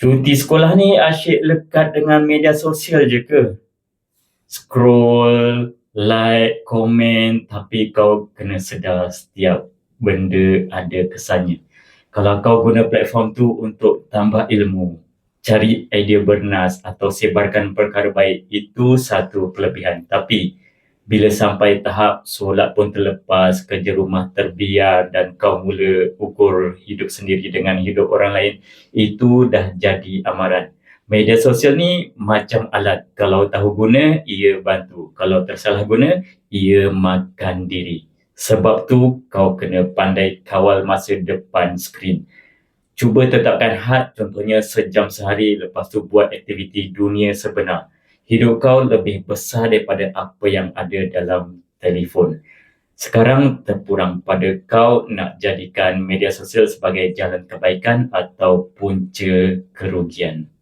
Cuti sekolah ni asyik lekat dengan media sosial je ke? Scroll, like, komen tapi kau kena sedar setiap benda ada kesannya. Kalau kau guna platform tu untuk tambah ilmu, cari idea bernas atau sebarkan perkara baik, itu satu kelebihan. Tapi bila sampai tahap solat pun terlepas, kerja rumah terbiar dan kau mula ukur hidup sendiri dengan hidup orang lain, itu dah jadi amaran. Media sosial ni macam alat. Kalau tahu guna, ia bantu. Kalau tersalah guna, ia makan diri. Sebab tu kau kena pandai kawal masa depan skrin. Cuba tetapkan had contohnya sejam sehari lepas tu buat aktiviti dunia sebenar. Hidup kau lebih besar daripada apa yang ada dalam telefon. Sekarang terpulang pada kau nak jadikan media sosial sebagai jalan kebaikan atau punca kerugian.